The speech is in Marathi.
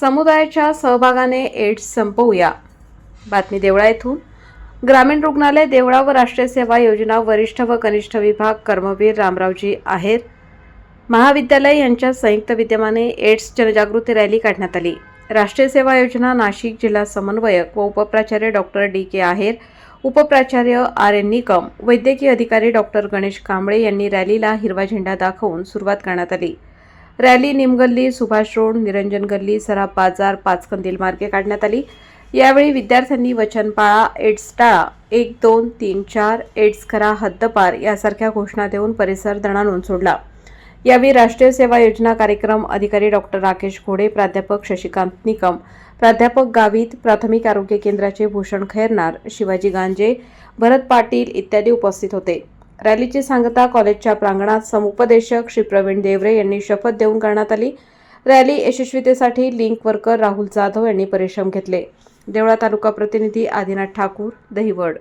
समुदायाच्या सहभागाने एड्स संपवूया. बातमी देवळा येथून. ग्रामीण रुग्णालय देवळा व राष्ट्रीय सेवा योजना वरिष्ठ व कनिष्ठ विभाग कर्मवीर रामरावजी आहेर महाविद्यालय यांच्या संयुक्त विद्यमाने एड्स जनजागृती रॅली काढण्यात आली. राष्ट्रीय सेवा योजना नाशिक जिल्हा समन्वयक व उपप्राचार्य डॉक्टर डी. के. आहेर उपप्राचार्य आर. एन. निकम वैद्यकीय अधिकारी डॉक्टर गणेश कांबळे यांनी रॅलीला हिरवा झेंडा दाखवून सुरुवात करण्यात आली. रॅली निमगल्ली सुभाष रोड निरंजन गल्ली सराफ बाजार पाचकंदील मार्गे काढण्यात आली. यावेळी विद्यार्थ्यांनी वचन पाळा एड्स टाळा एक दोन तीन चार एड्स करा हद्दपार यासारख्या घोषणा देऊन परिसर दणाणून सोडला. यावेळी राष्ट्रीय सेवा योजना कार्यक्रम अधिकारी डॉक्टर राकेश घोडे प्राध्यापक शशिकांत निकम प्राध्यापक गावित प्राथमिक आरोग्य केंद्राचे भूषण खैरनार शिवाजी गांजे भरत पाटील इत्यादी उपस्थित होते. रॅलीची सांगता कॉलेजच्या प्रांगणात समुपदेशक श्री प्रवीण देवरे यांनी शपथ देऊन करण्यात आली. रॅली यशस्वीतेसाठी लिंक वर्कर राहुल जाधव यांनी परिश्रम घेतले. देवळा तालुका प्रतिनिधी आदिनाथ ठाकूर दहिवड.